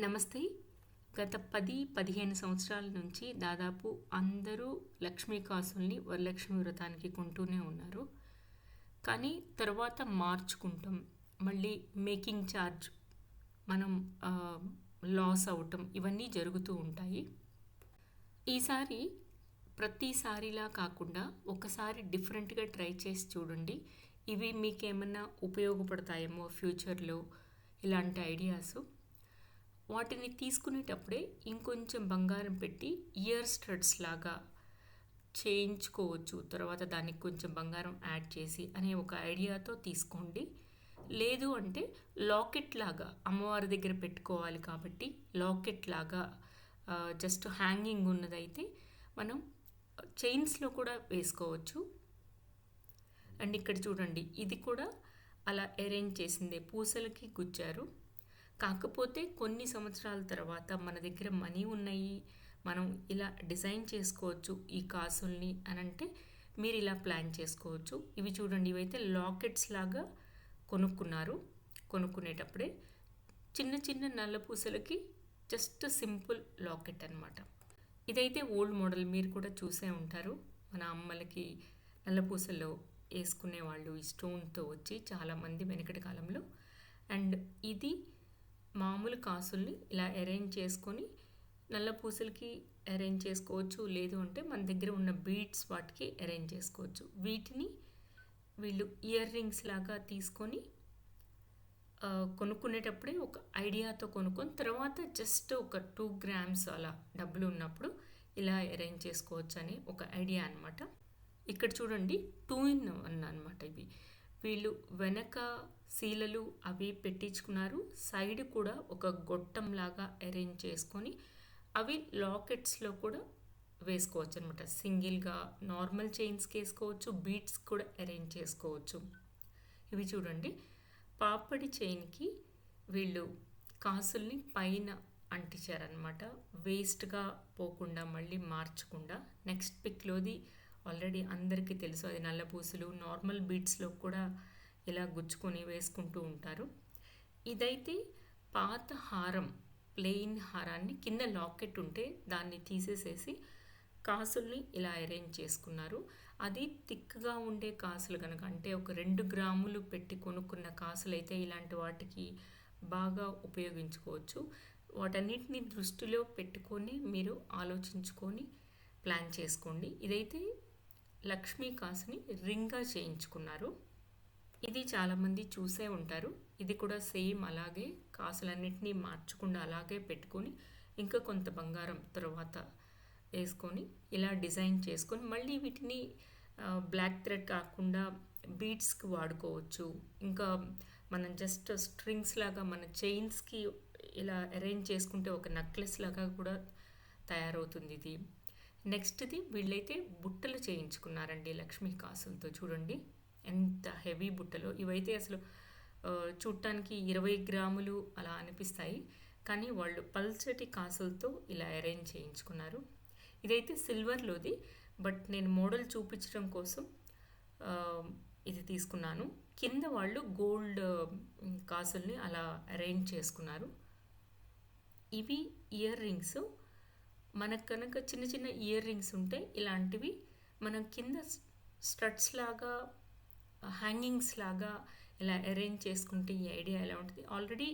నమస్తే. గత పది పదిహేను సంవత్సరాల నుంచి దాదాపు అందరూ లక్ష్మీ కాసుల్ని వరలక్ష్మి వ్రతానికి కొంటూనే ఉన్నారు. కానీ తర్వాత మార్చుకుంటాం. మళ్ళీ మేకింగ్ ఛార్జ్ మనం లాస్ అవటం ఇవన్నీ జరుగుతూ ఉంటాయి. ఈసారి ప్రతిసారిలా కాకుండా ఒకసారి డిఫరెంట్గా ట్రై చేసి చూడండి. ఇవి మీకేమన్నా ఉపయోగపడతాయేమో ఫ్యూచర్లో ఇలాంటి ఐడియాసు. వాటిని తీసుకునేటప్పుడే ఇంకొంచెం బంగారం పెట్టి ఇయర్ స్టడ్స్ లాగా చేయించుకోవచ్చు. తర్వాత దానికి కొంచెం బంగారం యాడ్ చేసి అనే ఒక ఐడియాతో తీసుకోండి. లేదు అంటే లాకెట్ లాగా అమ్మవారి దగ్గర పెట్టుకోవాలి కాబట్టి లాకెట్ లాగా జస్ట్ హ్యాంగింగ్ ఉన్నదైతే మనం చైన్స్లో కూడా వేసుకోవచ్చు. అండ్ ఇక్కడ చూడండి ఇది కూడా అలా అరేంజ్ చేసిందే. పూసలకి గుచ్చారు. కాకపోతే కొన్ని సంవత్సరాల తర్వాత మన దగ్గర మనీ ఉన్నాయి. మనం ఇలా డిజైన్ చేసుకోవచ్చు ఈ కాసుల్ని అని అంటే మీరు ఇలా ప్లాన్ చేసుకోవచ్చు. ఇవి చూడండి ఇవైతే లాకెట్స్ లాగా కొనుక్కున్నారు. కొనుక్కునేటప్పుడే చిన్న చిన్న నల్ల పూసలకి జస్ట్ సింపుల్ లాకెట్ అనమాట ఇదైతే ఓల్డ్ మోడల్ మీరు కూడా చూసే ఉంటారు. మన అమ్మలకి నల్ల పూసల్లో వేసుకునే వాళ్ళు ఈ స్టోన్తో వచ్చి చాలామంది వెనకటి కాలంలో. అండ్ ఇది మామూలు కాసుల్ని ఇలా అరేంజ్ చేసుకొని నల్ల పూసలకి అరేంజ్ చేసుకోవచ్చు. లేదు అంటే మన దగ్గర ఉన్న బీడ్స్ వాటికి అరేంజ్ చేసుకోవచ్చు. వీటిని వీళ్ళు ఇయర్ రింగ్స్ లాగా తీసుకొని కొనుక్కునేటప్పుడే ఒక ఐడియాతో కొనుక్కొని తర్వాత జస్ట్ ఒక టూ గ్రామ్స్ అలా డబ్బులు ఉన్నప్పుడు ఇలా అరేంజ్ చేసుకోవచ్చు అని ఒక ఐడియా అనమాట ఇక్కడ చూడండి టూ ఇన్ వన్ అనమాట ఇవి. వీళ్ళు వెనక శీలలు అవి పెట్టించుకున్నారు. సైడ్ కూడా ఒక గొట్టంలాగా అరేంజ్ చేసుకొని అవి లాకెట్స్లో కూడా వేసుకోవచ్చు అనమాట సింగిల్గా నార్మల్ చైన్స్కి వేసుకోవచ్చు బీట్స్ కూడా అరేంజ్ చేసుకోవచ్చు. ఇవి చూడండి. పాపడి చైన్కి వీళ్ళు కాసుల్ని పైన అంటించారనమాట వేస్ట్గా పోకుండా మళ్ళీ మార్చకుండా. నెక్స్ట్ పిక్లోది ఆల్రెడీ అందరికీ తెలుసు. అది నల్ల పూసలు నార్మల్ బీట్స్లో కూడా ఇలా గుచ్చుకొని వేసుకుంటూ ఉంటారు. ఇదైతే పాత హారం ప్లెయిన్ హారాన్ని కింద లాకెట్ ఉంటే దాన్ని తీసేసేసి కాసుల్ని ఇలా అరేంజ్ చేసుకున్నారు. అది థిక్గా ఉండే కాసులు కనుక అంటే ఒక రెండు గ్రాములు పెట్టి కొనుక్కున్న కాసులు అయితే ఇలాంటి వాటికి బాగా ఉపయోగించుకోవచ్చు. వాటన్నిటిని దృష్టిలో పెట్టుకొని మీరు ఆలోచించుకొని ప్లాన్ చేసుకోండి. ఇదైతే లక్ష్మీ కాసుని రింగ్గా చేయించుకున్నారు. ఇది చాలామంది చూసే ఉంటారు. ఇది కూడా సేమ్ అలాగే కాసులన్నింటినీ మార్చకుండా అలాగే పెట్టుకొని ఇంకా కొంత బంగారం తర్వాత వేసుకొని ఇలా డిజైన్ చేసుకొని మళ్ళీ వీటిని బ్లాక్ థ్రెడ్ కాకుండా బీడ్స్కి వాడుకోవచ్చు. ఇంకా మనం జస్ట్ స్ట్రింగ్స్ లాగా మన చైన్స్కి ఇలా అరేంజ్ చేసుకుంటే ఒక నెక్లెస్ లాగా కూడా తయారవుతుంది ఇది. నెక్స్ట్ది వీళ్ళైతే బుట్టలు చేయించుకున్నారండి లక్ష్మీ కాసులతో చూడండి. ఎంత హెవీ బుట్టలు. ఇవైతే అసలు చూడటానికి ఇరవై గ్రాములు అలా అనిపిస్తాయి. కానీ వాళ్ళు పల్చటి కాసులతో ఇలా అరేంజ్ చేయించుకున్నారు. ఇదైతే సిల్వర్లోది బట్ నేను మోడల్ చూపించడం కోసం ఇది తీసుకున్నాను. కింద వాళ్ళు గోల్డ్ కాసుల్ని అలా అరేంజ్ చేసుకున్నారు. ఇవి ఇయర్ రింగ్స్. మనకు కనుక చిన్న చిన్న ఇయర్ రింగ్స్ ఉంటే ఇలాంటివి మనం కింద స్టడ్స్ లాగా హ్యాంగింగ్స్ లాగా ఇలా అరేంజ్ చేసుకుంటే ఈ ఐడియా ఎలా ఉంటుంది? ఆల్రెడీ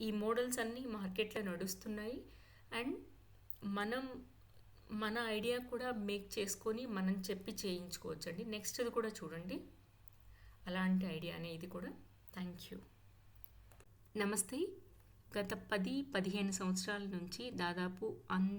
ఈ మోడల్స్ అన్నీ మార్కెట్లో నడుస్తున్నాయి. అండ్ మనం మన ఐడియా కూడా మేక్ చేసుకొని మనం చెప్పి చేయించుకోవచ్చు అండి నెక్స్ట్ ఇది కూడా చూడండి. అలాంటి ఐడియానే ఇది కూడా. Thank you. నమస్తే. గత పది పదిహేను సంవత్సరాల నుంచి దాదాపు అన్